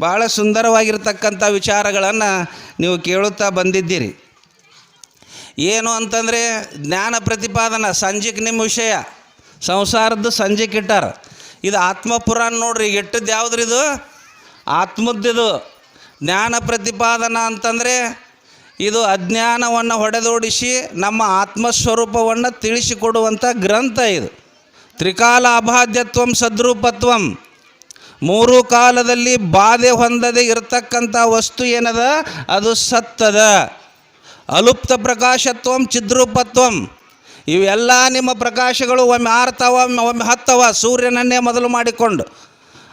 ಭಾಳ ಸುಂದರವಾಗಿರ್ತಕ್ಕಂಥ ವಿಚಾರಗಳನ್ನು ನೀವು ಕೇಳುತ್ತಾ ಬಂದಿದ್ದೀರಿ. ಏನು ಅಂತಂದರೆ ಜ್ಞಾನ ಪ್ರತಿಪಾದನ ಸಂಜೆಗೆ ನಿಮ್ಮ ವಿಷಯ. ಸಂಸಾರದ್ದು ಸಂಜೆಗೆ ಇಟ್ಟಾರ. ಇದು ಆತ್ಮಪುರಾಣ ನೋಡ್ರಿ ಈಗ ಯಾವುದ್ರಿದು ಆತ್ಮದ್ದಿದು. ಜ್ಞಾನ ಪ್ರತಿಪಾದನ ಅಂತಂದರೆ ಇದು ಅಜ್ಞಾನವನ್ನು ಹೊಡೆದೋಡಿಸಿ ನಮ್ಮ ಆತ್ಮಸ್ವರೂಪವನ್ನು ತಿಳಿಸಿಕೊಡುವಂಥ ಗ್ರಂಥ ಇದು. ತ್ರಿಕಾಲ ಅಬಾಧ್ಯತ್ವಂ ಸದ್ರೂಪತ್ವಂ. ಮೂರು ಕಾಲದಲ್ಲಿ ಬಾಧೆ ಹೊಂದದೆ ಇರತಕ್ಕಂಥ ವಸ್ತು ಏನದ? ಅದು ಸತ್ತದ. ಅಲುಪ್ತ ಪ್ರಕಾಶತ್ವಂ, ಚಿದ್ರೂಪತ್ವಂ. ಇವೆಲ್ಲ ನಿಮ್ಮ ಪ್ರಕಾಶಗಳು ಒಮ್ಮೆ ಆರ್ತವ, ಒಮ್ಮೆ ಹತ್ತವ, ಸೂರ್ಯನನ್ನೇ ಮೊದಲು ಮಾಡಿಕೊಂಡು.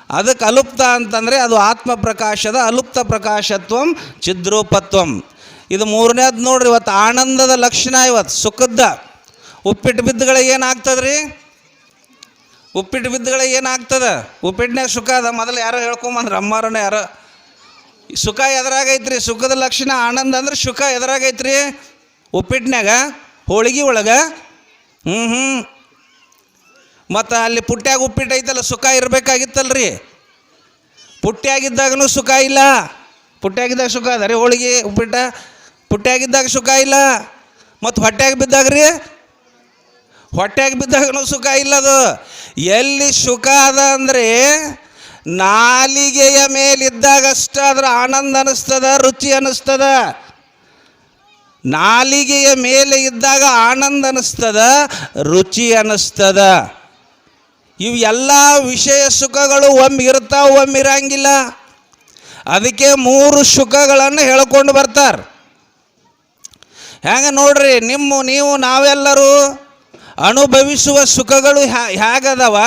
ಅದಕ್ಕೆ ಅಲುಪ್ತ ಅಂತಂದರೆ ಅದು ಆತ್ಮ ಪ್ರಕಾಶದ ಅಲುಪ್ತ ಪ್ರಕಾಶತ್ವಂ, ಚಿದ್ರೂಪತ್ವಂ. ಇದು ಮೂರನೇದು ನೋಡ್ರಿ, ಇವತ್ತು ಆನಂದದ ಲಕ್ಷಣ ಇವತ್ತು ಸುಖದ ಉಪ್ಪಿಟ್ಟು ಬಿದ್ದುಗಳಿಗೆ ಏನಾಗ್ತದ್ರಿ? ಉಪ್ಪಿಟ್ಟು ಬಿದ್ದಗಳೇ ಏನಾಗ್ತದ? ಉಪ್ಪಿಟ್ಟಿನಾಗ ಸುಖ ಅದ. ಮೊದಲು ಯಾರೋ ಹೇಳ್ಕೊಂಬಂದ್ರೆ ಅಮ್ಮಾರನ ಯಾರೋ. ಸುಖ ಎದುರಾಗೈತ್ರಿ ಸುಖದ ಲಕ್ಷಣ ಆನಂದ ಅಂದ್ರೆ ಸುಖ ಎದುರಾಗೈತ್ರಿ ಉಪ್ಪಿಟ್ಟಿನಾಗ ಹೋಳಿಗೆ ಒಳಗೆ ಹ್ಞೂ ಹ್ಞೂ ಮತ್ತು ಅಲ್ಲಿ ಪುಟ್ಟ್ಯಾಗ ಉಪ್ಪಿಟ್ಟು ಐತಲ್ಲ, ಸುಖ ಇರಬೇಕಾಗಿತ್ತಲ್ರಿ. ಪುಟ್ಟಿಯಾಗಿದ್ದಾಗೂ ಸುಖ ಇಲ್ಲ. ಪುಟ್ಟಿಯಾಗಿದ್ದಾಗ ಸುಖ ಅದ ರೀ ಹೋಳಿಗೆ ಉಪ್ಪಿಟ್ಟ. ಪುಟ್ಟಿಯಾಗಿದ್ದಾಗ ಸುಖ ಇಲ್ಲ. ಮತ್ತು ಹೊಟ್ಟೆಯಾಗ ಬಿದ್ದಾಗ ರೀ ಹೊಟ್ಟೆಯಾಗ ಬಿದ್ದಾಗನೂ ಸುಖ ಇಲ್ಲದು. ಎಲ್ಲಿ ಸುಖ ಅದ ಅಂದರೆ ನಾಲಿಗೆಯ ಮೇಲಿದ್ದಾಗಷ್ಟ ಅದ್ರ ಆನಂದ ಅನ್ನಿಸ್ತದ ರುಚಿ ಅನ್ನಿಸ್ತದ ನಾಲಿಗೆಯ ಮೇಲೆ ಇದ್ದಾಗ ಆನಂದ ಅನ್ನಿಸ್ತದ ರುಚಿ ಅನ್ನಿಸ್ತದ ಇವು ವಿಷಯ ಸುಖಗಳು ಒಮ್ಮೆ ಇರ್ತಾವ, ಒಮ್ಮೆ ಇರಂಗಿಲ್ಲ. ಅದಕ್ಕೆ ಮೂರು ಸುಖಗಳನ್ನು ಹೇಳ್ಕೊಂಡು ಬರ್ತಾರೆ. ಹೆಂಗೆ ನೋಡ್ರಿ, ನಿಮ್ಮ ನೀವು ನಾವೆಲ್ಲರೂ ಅನುಭವಿಸುವ ಸುಖಗಳು ಹೇಗದವ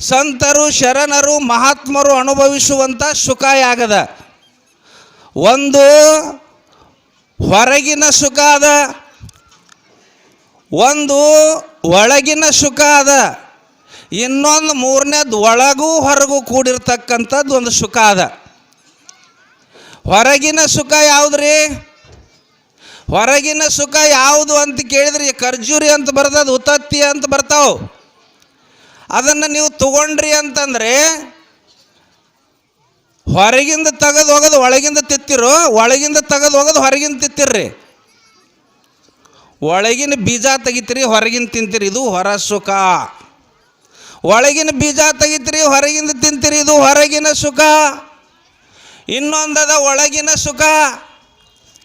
ಸಂತರು, ಶರಣರು, ಮಹಾತ್ಮರು ಅನುಭವಿಸುವಂಥ ಸುಖ ಯಾಗದ? ಒಂದು, ಹೊರಗಿನ ಸುಖ ಅದ. ಒಂದು, ಒಳಗಿನ ಸುಖ ಅದ. ಇನ್ನೊಂದು, ಮೂರನೇದು, ಒಳಗೂ ಹೊರಗೂ ಕೂಡಿರ್ತಕ್ಕಂಥದ್ದು ಒಂದು ಸುಖ ಅದ. ಹೊರಗಿನ ಸುಖ ಯಾವುದ್ರಿ? ಹೊರಗಿನ ಸುಖ ಯಾವುದು ಅಂತ ಕೇಳಿದ್ರೆ ಖರ್ಜೂರಿ ಅಂತ ಬರ್ತದ ಉತ್ತತ್ತಿ ಅಂತ ಬರ್ತಾವ. ಅದನ್ನು ನೀವು ತಗೊಂಡ್ರಿ ಅಂತಂದರೆ, ಹೊರಗಿಂದ ತೆಗೆದು ಹೋಗೋದು, ಒಳಗಿಂದ ತಿತ್ತಿರೋ, ಒಳಗಿಂದ ತೆಗೆದು ಹೋಗೋದು, ಹೊರಗಿಂದ ತಿತ್ತಿರ್ರಿ. ಒಳಗಿನ ಬೀಜ ತೆಗಿತೀರಿ ಹೊರಗಿನ ತಿಂತೀರಿ, ಇದು ಹೊರ ಸುಖ. ಒಳಗಿನ ಬೀಜ ತೆಗಿತೀರಿ, ಹೊರಗಿಂದ ತಿಂತೀರಿ, ಇದು ಹೊರಗಿನ ಸುಖ. ಇನ್ನೊಂದದ ಒಳಗಿನ ಸುಖ.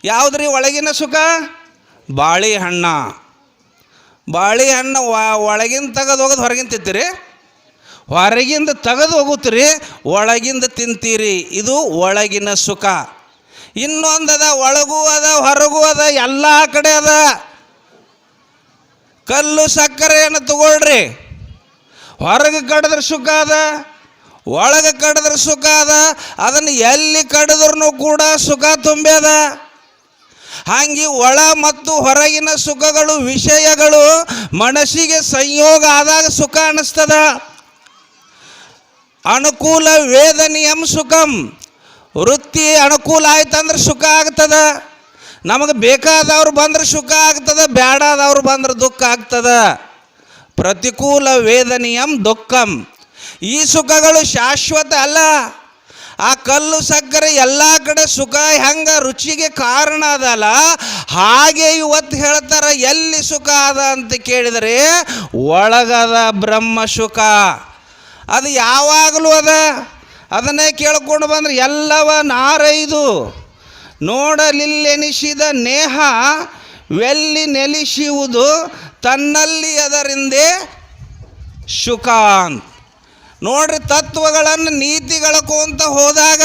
ಯಾವುದ್ರಿ ಒಳಗಿನ ಸುಖ? ಬಾಳೆಹಣ್ಣ ಬಾಳೆಹಣ್ಣು ಒಳಗಿಂದ ತೆಗೆದು ಹೋಗೋದು ಹೊರಗಿಂದ ತಿಂತೀರಿ? ಹೊರಗಿಂದ ತೆಗೆದು ಹೋಗುತ್ತೀರಿ, ಒಳಗಿಂದ ತಿಂತೀರಿ. ಇದು ಒಳಗಿನ ಸುಖ. ಇನ್ನೊಂದದ ಒಳಗೂ ಅದ, ಹೊರಗೂ ಅದ, ಎಲ್ಲ ಕಡೆ ಅದ. ಕಲ್ಲು ಸಕ್ಕರೆಯನ್ನು ತಗೊಳ್ರಿ. ಹೊರಗೆ ಕಡಿದ್ರೆ ಸುಖ ಅದ, ಒಳಗೆ ಕಡಿದ್ರೆ ಸುಖ ಅದ, ಅದನ್ನು ಎಲ್ಲಿ ಕಡಿದ್ರೂ ಕೂಡ ಸುಖ ತುಂಬ್ಯದ ಹಾಗೆ ಒಳ ಮತ್ತು ಹೊರಗಿನ ಸುಖಗಳು, ವಿಷಯಗಳು ಮನಸ್ಸಿಗೆ ಸಂಯೋಗ ಆದಾಗ ಸುಖ ಅನ್ನಿಸ್ತದ? ಅನುಕೂಲ, ವೇದನಿಯಂ ಸುಖಂ. ವೃತ್ತಿ ಅನುಕೂಲ ಆಯ್ತಂದ್ರೆ ಸುಖ ಆಗ್ತದ? ನಮಗೆ ಬೇಕಾದವ್ರು ಬಂದ್ರೆ ಸುಖ ಆಗ್ತದ ಬೇಡಾದವ್ರು ಬಂದ್ರೆ ದುಃಖ ಆಗ್ತದ? ಪ್ರತಿಕೂಲ, ವೇದನಿಯಂ ದುಃಖಂ. ಈ ಸುಖಗಳು ಶಾಶ್ವತ ಅಲ್ಲ. ಆ ಕಲ್ಲು ಸಕ್ಕರೆ ಎಲ್ಲ ಕಡೆ ಸುಖ ಹೆಂಗ ರುಚಿಗೆ ಕಾರಣ ಅದಲ್ಲ? ಹಾಗೆ ಇವತ್ತು ಹೇಳ್ತಾರ, ಎಲ್ಲಿ ಸುಖ ಅದ ಅಂತ ಕೇಳಿದರೆ, ಒಳಗದ ಬ್ರಹ್ಮ ಸುಖ. ಅದು ಯಾವಾಗಲೂ ಅದ? ಅದನ್ನೇ ಕೇಳ್ಕೊಂಡು ಬಂದ್ರೆ ಎಲ್ಲವ ನಾರೈದು. ನೋಡಲಿಲ್ಲೆನಿಸಿದ ನೇಹ, ವೆಲ್ಲಿ ನೆಲೆಸುವುದು ತನ್ನಲ್ಲಿ ಅದರಿಂದೇ ಸುಖ ಅಂತ. ನೋಡ್ರಿ ತತ್ವಗಳನ್ನು ನೀತಿಗಳಕೋಂತ ಹೋದಾಗ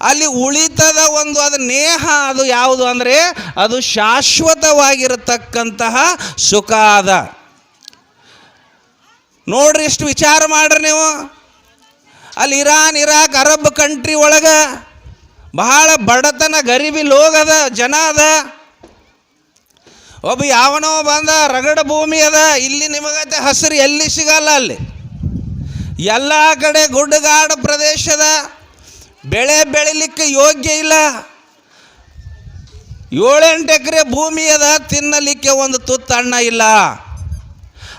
ಅಲ್ಲಿ ಉಳಿತದ ಒಂದು ಅದು ನೇಹ ಅದು ಯಾವುದು ಅಂದರೆ ಅದು ಶಾಶ್ವತವಾಗಿರತಕ್ಕಂತಹ ಸುಖ ಅದ. ನೋಡ್ರಿ ಇಷ್ಟು ವಿಚಾರ ಮಾಡ್ರಿ ನೀವು. ಅಲ್ಲಿ ಇರಾನ್, ಇರಾಕ್, ಅರಬ್ ಕಂಟ್ರಿ ಒಳಗೆ ಬಹಳ ಬಡತನ, ಗರೀಬಿ ಲೋಗದ ಜನ ಅದ. ಒಬ್ಬ ಯಾವನೋ ಬಂದ, ರಗಡ ಭೂಮಿ ಅದ, ಇಲ್ಲಿ ನಿಮಗತ್ತೆ ಹಸಿರು ಎಲ್ಲಿ ಸಿಗಲ್ಲ ಅಲ್ಲಿ. ಎಲ್ಲ ಕಡೆ ಗುಡ್ಡಗಾಡು ಪ್ರದೇಶದ ಬೆಳೆ ಬೆಳಿಲಿಕ್ಕೆ ಯೋಗ್ಯ ಇಲ್ಲ. ಏಳೆಂಟು ಎಕರೆ ಭೂಮಿ ಅದ, ತಿನ್ನಲಿಕ್ಕೆ ಒಂದು ತುತ್ತು ಅಣ್ಣ ಇಲ್ಲ.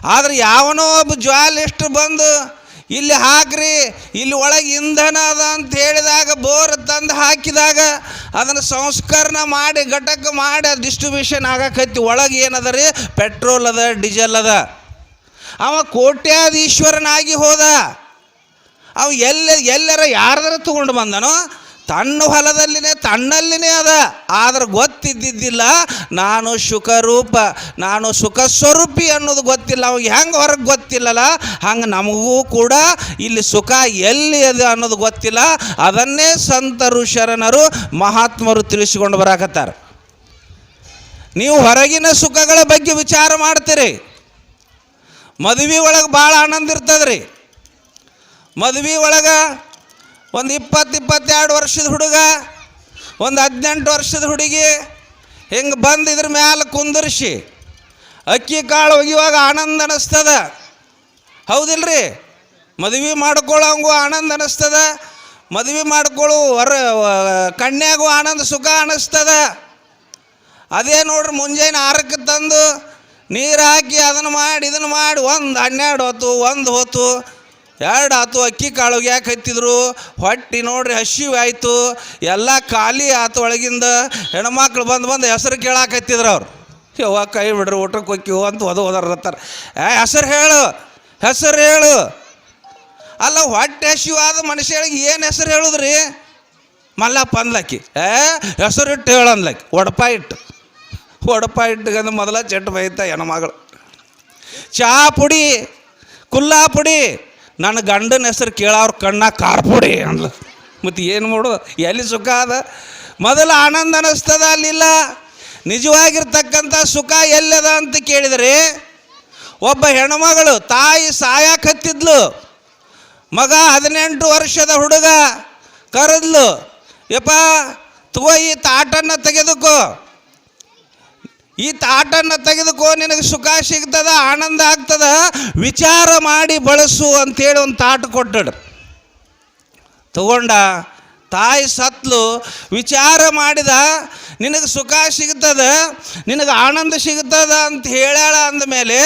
ಆದರೆ ಯಾವನೋ ಒಬ್ಬ ಜ್ವಾಲಿಸ್ಟ್ ಬಂದು, ಇಲ್ಲಿ ಹಾಕ್ರಿ, ಇಲ್ಲಿ ಒಳಗೆ ಇಂಧನ ಅದ ಅಂತ ಹೇಳಿದಾಗ, ಬೋರ್ ತಂದು ಹಾಕಿದಾಗ, ಅದನ್ನು ಸಂಸ್ಕರಣ ಮಾಡಿ ಘಟಕ ಮಾಡಿ, ಡಿಸ್ಟ್ರಿಬ್ಯೂಷನ್ ಆಗಕತ್ತಿ, ಒಳಗೆ ಏನದ ರೀ? ಪೆಟ್ರೋಲ್ ಅದ, ಡೀಸೆಲ್ ಅದ. ಅವ ಕೋಟ್ಯಾಧೀಶ್ವರನಾಗಿ ಹೋದ. ಅವ ಎಲ್ಲ, ಎಲ್ಲರ ಯಾರದರ ತಗೊಂಡು ಬಂದನೋ, ತನ್ನ ಹೊಲದಲ್ಲಿನೇ, ತನ್ನಲ್ಲಿನೇ ಅದ. ಆದ್ರೆ ಗೊತ್ತಿದ್ದಿದ್ದಿಲ್ಲ, ನಾನು ಸುಖರೂಪ, ನಾನು ಸುಖ ಸ್ವರೂಪಿ ಅನ್ನೋದು ಗೊತ್ತಿಲ್ಲ. ಅವಾಗ ಹೆಂಗೆ ಹೊರಗೆ ಗೊತ್ತಿಲ್ಲಲ್ಲ ಹಂಗೆ ನಮಗೂ ಕೂಡ ಇಲ್ಲಿ ಸುಖ ಎಲ್ಲಿ ಅದ ಅನ್ನೋದು ಗೊತ್ತಿಲ್ಲ. ಅದನ್ನೇ ಸಂತರು ಶರಣರು ಮಹಾತ್ಮರು ತಿಳಿಸಿಕೊಂಡು ಬರಾಕತ್ತಾರ. ನೀವು ಹೊರಗಿನ ಸುಖಗಳ ಬಗ್ಗೆ ವಿಚಾರ ಮಾಡ್ತೀರಿ. ಮದುವೆ ಒಳಗೆ ಭಾಳ ಆನಂದ ಇರ್ತದ್ರಿ. ಮದುವೆ ಒಳಗೆ ಒಂದು ಇಪ್ಪತ್ತು ಇಪ್ಪತ್ತೆರಡು ವರ್ಷದ ಹುಡುಗ, ಒಂದು ಹದಿನೆಂಟು ವರ್ಷದ ಹುಡುಗಿ, ಹಿಂಗೆ ಬಂದು ಇದ್ರ ಮ್ಯಾಲೆ ಕುಂದರ್ಸಿ ಅಕ್ಕಿ ಕಾಳು ಒಗಿಯುವಾಗ ಆನಂದ ಅನ್ನಿಸ್ತದ ಹೌದಿಲ್ರಿ? ಮದುವೆ ಮಾಡ್ಕೊಳ್ಳೋಂಗೂ ಆನಂದ ಅನ್ನಿಸ್ತದ ಮದುವೆ ಮಾಡ್ಕೊಳ್ಳೋ ಹೊರ ಕಣ್ಣಾಗೂ ಆನಂದ ಸುಖ ಅನ್ನಿಸ್ತದ ಅದೇ ನೋಡ್ರಿ ಮುಂಜಾನೆ ಆರಕ್ಕೆ ತಂದು ನೀರು ಹಾಕಿ ಅದನ್ನು ಮಾಡಿ, ಇದನ್ನು ಮಾಡಿ, ಒಂದು ಹನ್ನೆರಡು ಹೊತ್ತು, ಒಂದು ಹೊತ್ತು, ಎರಡು ಆತು ಅಕ್ಕಿ ಕಾಳು ಯಾಕೆ ಹತ್ತಿದ್ರು? ಹೊಟ್ಟಿ ನೋಡ್ರಿ ಹಸಿವು ಆಯಿತು. ಎಲ್ಲ ಖಾಲಿ ಆತು ಒಳಗಿಂದ. ಹೆಣ್ಮಕ್ಳು ಬಂದು ಬಂದು ಹೆಸರು ಕೇಳಾಕತ್ತಿದ್ರು ಅವ್ರು. ಯವ್ವ ಕೈ ಬಿಡ್ರಿ, ಊಟಕ್ಕೆ ಹೋಕ್ಕಿವು ಅಂತ ಓದ ಓದಾರತ್ತಾರ ಏ, ಹೆಸರು ಹೇಳು ಹೆಸರು ಹೇಳು. ಅಲ್ಲ, ಹೊಟ್ಟೆ ಹಸಿವು ಆದ ಮನುಷ್ಯಳಿಗೆ ಏನು ಹೆಸರು ಹೇಳುದ್ರಿ? ಮಲ್ಲಪ್ಪ ಅಂದ್ಲಕ್ಕಿ. ಏ, ಹೆಸರು ಇಟ್ಟು ಹೇಳಂದ್ಲಕ್ಕಿ ಒಡಪ ಇಟ್ಟು. ಒಡಪ ಇಟ್ಕೊಂಡು ಮೊದಲ ಚೆಟ್ ಬೈತ ಹೆಣ್ಮಗಳು ಚಹಾ ಪುಡಿ, ಕುಲ್ಲಾ ಪುಡಿ, ನನ್ನ ಗಂಡನ ಹೆಸರು ಕೇಳೋರು ಕಣ್ಣ ಖಾರ ಪುಡಿ ಅಂದ್ಲು. ಮತ್ತು ಏನು ಮಾಡು, ಎಲ್ಲಿ ಸುಖ ಅದ? ಮೊದಲು ಆನಂದ ಅನ್ನಿಸ್ತದ ಅಲ್ಲಿಲ್ಲ. ನಿಜವಾಗಿರ್ತಕ್ಕಂಥ ಸುಖ ಎಲ್ಲದ ಅಂತ ಕೇಳಿದರೆ, ಒಬ್ಬ ಹೆಣ್ಮಗಳು ತಾಯಿ ಸಾಯಕತ್ತಿದ್ಲು ಮಗ ಹದಿನೆಂಟು ವರ್ಷದ ಹುಡುಗ ಕರೆದ್ಲು, ಯಪ್ಪ ತುವ ಈ ತಾಟನ್ನು ತೆಗೆದುಕೋ. ಈ ತಾಟನ್ನು ತೆಗೆದುಕೋ, ನಿನಗೆ ಸುಖ ಸಿಗ್ತದ, ಆನಂದ ಆಗ್ತದ, ವಿಚಾರ ಮಾಡಿ ಬಳಸು ಅಂತೇಳಿ ಒಂದು ತಾಟು ಕೊಟ್ಟಳು. ತಗೊಂಡ ತಾಯಿ ಸತ್ಲು ವಿಚಾರ ಮಾಡಿದ, ನಿನಗೆ ಸುಖ ಸಿಗ್ತದ, ನಿನಗೆ ಆನಂದ ಸಿಗ್ತದ ಅಂತ ಹೇಳ್ಯಾಳ ಅಂದಮೇಲೆ,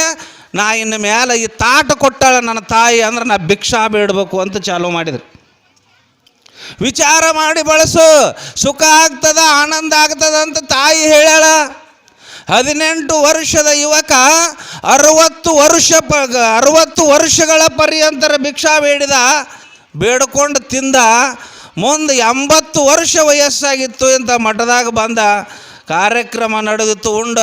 ನಾ ಇನ್ನು ಮೇಲೆ ಈ ತಾಟ ಕೊಟ್ಟಾಳ ನನ್ನ ತಾಯಿ ಅಂದ್ರೆ ನಾ ಭಿಕ್ಷಾ ಬೇಡಬೇಕು ಅಂತ ಚಾಲೂ ಮಾಡಿದ್ರು. ವಿಚಾರ ಮಾಡಿ ಬಳಸು, ಸುಖ ಆಗ್ತದ, ಆನಂದ ಆಗ್ತದ ಅಂತ ತಾಯಿ ಹೇಳ್ಯಾಳ. ಹದಿನೆಂಟು ವರ್ಷದ ಯುವಕ ಅರವತ್ತು ವರ್ಷ ಪ, ಅರವತ್ತು ವರ್ಷಗಳ ಪರ್ಯಂತರ ಭಿಕ್ಷಾ ಬೇಡಿದ, ಬೇಡ್ಕೊಂಡು ತಿಂದ, ಮುಂದೆ ಎಂಬತ್ತು ವರ್ಷ ವಯಸ್ಸಾಗಿತ್ತು ಅಂತ ಮಠದಾಗ ಬಂದ, ಕಾರ್ಯಕ್ರಮ ನಡೆದಿತ್ತು, ಉಂಡ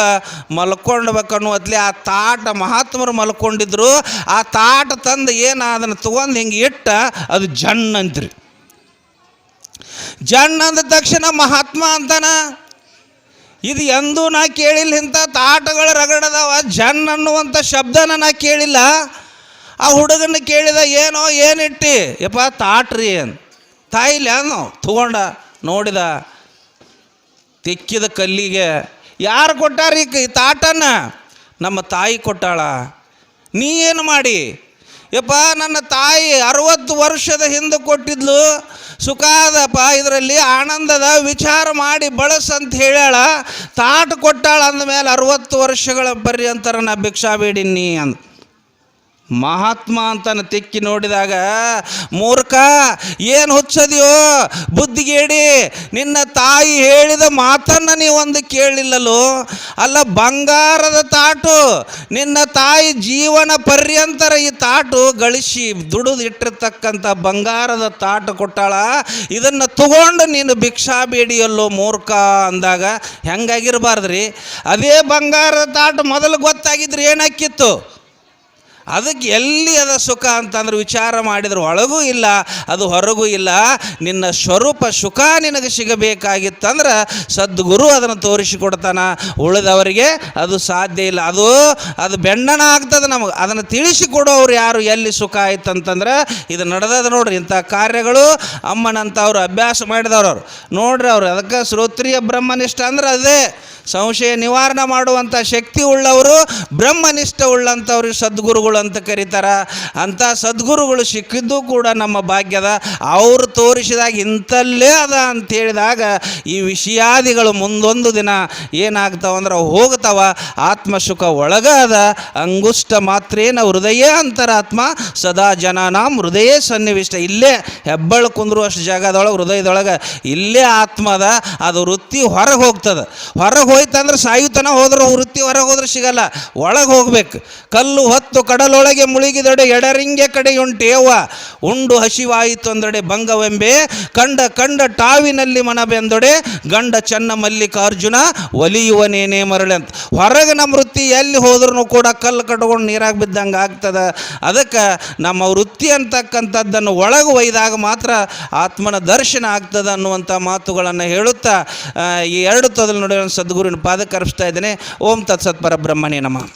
ಮಲ್ಕೊಂಡ್ಬೇಕನ್ನುವತ್ಲೆ ಆ ತಾಟ ಮಹಾತ್ಮರು ಮಲ್ಕೊಂಡಿದ್ರು. ಆ ತಾಟ ತಂದು ಏನು ಅದನ್ನು ತೊಗೊಂಡು ಹಿಂಗೆ ಇಟ್ಟ, ಅದು ಜನ್ ಅಂತ್ರಿ. ಜನ್ ಅಂದ ತಕ್ಷಣ ಮಹಾತ್ಮ ಅಂತಾನ ಇದು ಎಂದೂ ನಾ ಕೇಳಿಲ್ಲ, ಇಂಥ ತಾಟಗಳ ರಗಡದವ, ಜನ್ ಅನ್ನುವಂಥ ಶಬ್ದನ ನಾ ಕೇಳಿಲ್ಲ. ಆ ಹುಡುಗನ ಕೇಳಿದ, ಏನೋ, ಏನಿಟ್ಟಿ? ಯಪ್ಪ, ತಾಟ್ರಿ ಅಂತ ತಾಯಿಲ್ಲ ಅನ್ನೋ ತಗೊಂಡ, ನೋಡಿದ, ತಿಕ್ಕಿದ ಕಲ್ಲಿಗೆ, ಯಾರು ಕೊಟ್ಟಾರ ಈ ತಾಟನ ನಮ್ಮ ತಾಯಿ ಕೊಟ್ಟಾಳ. ನೀ ಏನು ಮಾಡಿ? ಯಪ್ಪ, ನನ್ನ ತಾಯಿ ಅರವತ್ತು ವರ್ಷದ ಹಿಂದೆ ಕೊಟ್ಟಿದ್ಲು. ಸುಖ ಅದಪ್ಪ ಇದರಲ್ಲಿ ಆನಂದದ ವಿಚಾರ ಮಾಡಿ ಬಳಸಂತ ಅಂತ ಹೇಳ್ಯಾಳ. ತಾಟ್ ಕೊಟ್ಟಾಳ ಅಂದಮೇಲೆ ಅರವತ್ತು ವರ್ಷಗಳ ಪರ್ಯಂತರ ನಾ ಭಿಕ್ಷಾ ಬೇಡಿನಿ ಅಂದ. ಮಹಾತ್ಮ ಅಂತನ ತಿಕ್ಕಿ ನೋಡಿದಾಗ, ಮೂರ್ಖ, ಏನು ಹುಚ್ಚದಿಯೋ? ಬುದ್ಧಿಗೇಡಿ, ನಿನ್ನ ತಾಯಿ ಹೇಳಿದ ಮಾತನ್ನು ನೀವೊಂದು ಕೇಳಿಲ್ಲಲು? ಅಲ್ಲ, ಬಂಗಾರದ ತಾಟು, ನಿನ್ನ ತಾಯಿ ಜೀವನ ಪರ್ಯಂತರ ಈ ತಾಟು ಗಳಿಸಿ ದುಡಿದು ಇಟ್ಟಿರ್ತಕ್ಕಂಥ ಬಂಗಾರದ ತಾಟು ಕೊಟ್ಟಾಳ, ಇದನ್ನು ತಗೊಂಡು ನೀನು ಭಿಕ್ಷಾ ಬೇಡಿಯಲ್ಲೋ ಮೂರ್ಖ ಅಂದಾಗ ಹೆಂಗಾಗಿರಬಾರ್ದ್ರಿ? ಅದೇ ಬಂಗಾರದ ತಾಟು ಮೊದಲು ಗೊತ್ತಾಗಿದ್ರೆ ಏನಾಕಿತ್ತು ಅದಕ್ಕೆ ಎಲ್ಲಿ ಅದ ಸುಖ ಅಂತಂದ್ರೆ ವಿಚಾರ ಮಾಡಿದ್ರೆ ಒಳಗೂ ಇಲ್ಲ, ಅದು ಹೊರಗೂ ಇಲ್ಲ. ನಿನ್ನ ಸ್ವರೂಪ ಸುಖ ನಿನಗೆ ಸಿಗಬೇಕಾಗಿತ್ತಂದ್ರೆ ಸದ್ಗುರು ಅದನ್ನು ತೋರಿಸಿಕೊಡ್ತಾನ. ಉಳಿದವರಿಗೆ ಅದು ಸಾಧ್ಯ ಇಲ್ಲ. ಅದು ಅದು ಬೆಣ್ಣನ ಆಗ್ತದೆ ನಮಗೆ. ಅದನ್ನು ತಿಳಿಸಿಕೊಡೋರು ಯಾರು, ಎಲ್ಲಿ ಸುಖ ಆಯ್ತು ಅಂತಂದ್ರೆ ಇದು ನಡೆದದ ನೋಡ್ರಿ. ಇಂಥ ಕಾರ್ಯಗಳು ಅಮ್ಮನಂಥವ್ರು ಅಭ್ಯಾಸ ಮಾಡಿದವ್ರು ಅವ್ರು. ನೋಡ್ರಿ ಅವ್ರು, ಅದಕ್ಕೆ ಶ್ರೋತ್ರಿಯ ಬ್ರಹ್ಮನಿಷ್ಠ ಅಂದ್ರೆ ಅದೇ. ಸಂಶಯ ನಿವಾರಣೆ ಮಾಡುವಂಥ ಶಕ್ತಿ ಉಳ್ಳವರು, ಬ್ರಹ್ಮನಿಷ್ಠ ಉಳ್ಳಂಥವ್ರಿಗೆ ಸದ್ಗುರುಗಳು. ಅಂತ ಕರೀತಾರ ಅಂಥ ಸದ್ಗುರುಗಳು ಸಿಕ್ಕಿದ್ದು ಕೂಡ ನಮ್ಮ ಭಾಗ್ಯದ. ಅವರು ತೋರಿಸಿದಾಗ ಇಂಥಲ್ಲೇ ಅದ ಅಂತ ಹೇಳಿದಾಗ ಈ ವಿಷಯಾದಿಗಳು ಮುಂದೊಂದು ದಿನ ಏನಾಗ್ತಾವ ಅಂದ್ರೆ ಹೋಗ್ತಾವ. ಆತ್ಮಸುಖ ಒಳಗ ಅದ, ಅಂಗುಷ್ಟ ಮಾತ್ರೇನ ಹೃದಯ ಅಂತರಾತ್ಮ ಸದಾ ಜನನಾಂ ಹೃದಯ ಸನ್ನಿವಿಷ್ಟ. ಇಲ್ಲೇ ಕುಂದ್ರು ಕುಂದ್ರುವಷ್ಟು ಜಾಗದೊಳಗೆ, ಹೃದಯದೊಳಗೆ ಇಲ್ಲೇ ಆತ್ಮ ಅದ ವೃತ್ತಿ ಹೊರಗೆ ಹೋಗ್ತದೆ. ಹೊರಗೆ ಹೋಯ್ತಂದ್ರೆ ಸಾಯುತನ ಹೋದ್ರೆ ವೃತ್ತಿ ಹೊರಗೆ ಹೋದ್ರೆ ಸಿಗಲ್ಲ, ಒಳಗೆ ಹೋಗ್ಬೇಕು. ಕಲ್ಲು ಹೊತ್ತು ಕಡಲೊಳಗೆ ಮುಳುಗಿದಡೆ ಎಡರಿಂಗೆ ಕಡೆಯುಂಟೇವ. ಉಂಡು ಹಸಿವಾಯಿತು ಅಂದಡೆ ಭಂಗವೆಂಬೆ ಕಂಡ ಕಂಡ ಟಾವಿನಲ್ಲಿ ಮನಬೆಂದೊಡೆ. ಗಂಡ ಚನ್ನ ಮಲ್ಲಿಕಾರ್ಜುನ, ಒಲಿಯುವನೇನೇ ಮರಳೆ ಅಂತ ಹೊರಗಿನ ವೃತ್ತಿ ಎಲ್ಲಿ ಹೋದ್ರೂ ಕೂಡ ಕಲ್ಲು ಕಟ್ಕೊಂಡು ನೀರಾಗಿ ಬಿದ್ದಂಗೆ ಆಗ್ತದೆ. ಅದಕ್ಕೆ ನಮ್ಮ ವೃತ್ತಿ ಅಂತಕ್ಕಂಥದ್ದನ್ನು ಒಳಗೆ ಒಯ್ದಾಗ ಮಾತ್ರ ಆತ್ಮನ ದರ್ಶನ ಆಗ್ತದೆ ಅನ್ನುವಂಥ ಮಾತುಗಳನ್ನು ಹೇಳುತ್ತಾ ಈ ಎರಡು ತೊದಲು ನೋಡಿ ಸದ್ಗುರುವಿನ ಅರ್ಪಿಸ್ತಾ ಇದ್ದೇನೆ. ಓಂ ತತ್ಸತ್ ಪರಬ್ರಹ್ಮಣೇ ನಮಃ.